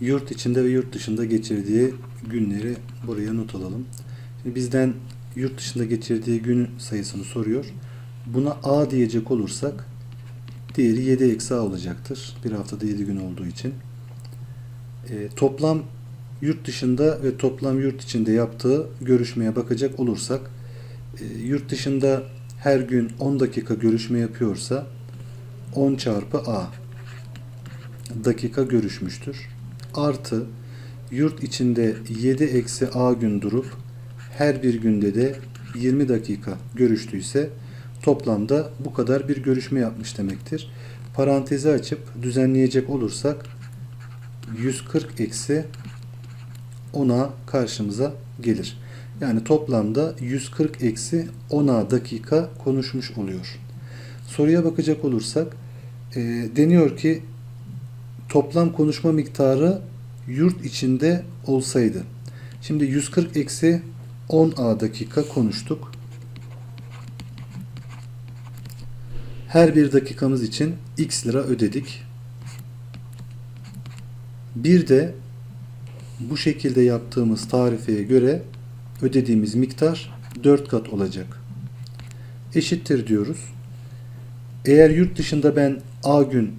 yurt içinde ve yurt dışında geçirdiği günleri buraya not alalım. Şimdi bizden yurt dışında geçirdiği gün sayısını soruyor. Buna A diyecek olursak diğeri 7 eksi A olacaktır. Bir haftada 7 gün olduğu için. E, toplam yurt dışında ve toplam yurt içinde yaptığı görüşmeye bakacak olursak e, yurt dışında her gün 10 dakika görüşme yapıyorsa 10 çarpı A dakika görüşmüştür. Artı yurt içinde 7 eksi A gün durup her bir günde de 20 dakika görüştüyse toplamda bu kadar bir görüşme yapmış demektir. Parantezi açıp düzenleyecek olursak 140 eksi 10'a karşımıza gelir. Yani toplamda 140 eksi 10'a dakika konuşmuş oluyor. Soruya bakacak olursak e, deniyor ki toplam konuşma miktarı yurt içinde olsaydı. Şimdi 140 eksi 10a dakika konuştuk. Her bir dakikamız için x lira ödedik. Bir de bu şekilde yaptığımız tarifeye göre ödediğimiz miktar 4 kat olacak. Eşittir diyoruz. Eğer yurt dışında ben A gün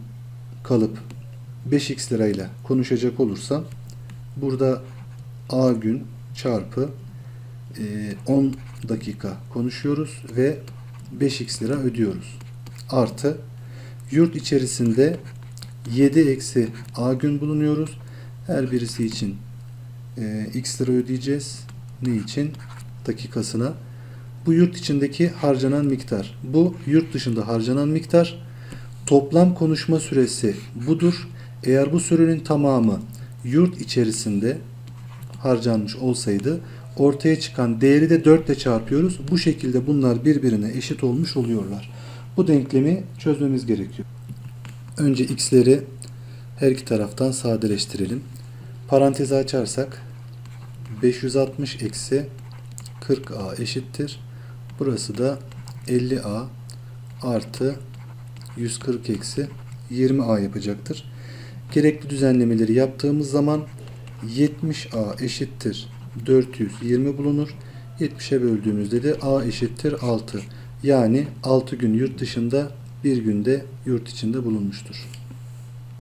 kalıp 5x lirayla konuşacak olursam burada A gün çarpı e, 10 dakika konuşuyoruz ve 5x lira ödüyoruz. Artı yurt içerisinde 7 eksi A gün bulunuyoruz. Her birisi için e, x lira ödeyeceğiz. Ne için? Dakikasına. Bu yurt içindeki harcanan miktar. Bu yurt dışında harcanan miktar. Toplam konuşma süresi budur. Eğer bu sürenin tamamı yurt içerisinde harcanmış olsaydı ortaya çıkan değeri de 4 ile çarpıyoruz. Bu şekilde bunlar birbirine eşit olmuş oluyorlar. Bu denklemi çözmemiz gerekiyor. Önce x'leri her iki taraftan sadeleştirelim. Parantezi açarsak 560 eksi 40a eşittir. Burası da 50a artı 140 eksi 20a yapacaktır. Gerekli düzenlemeleri yaptığımız zaman 70a eşittir 420 bulunur. 70'e böldüğümüzde de a eşittir 6. Yani 6 gün yurt dışında bir günde yurt içinde bulunmuştur.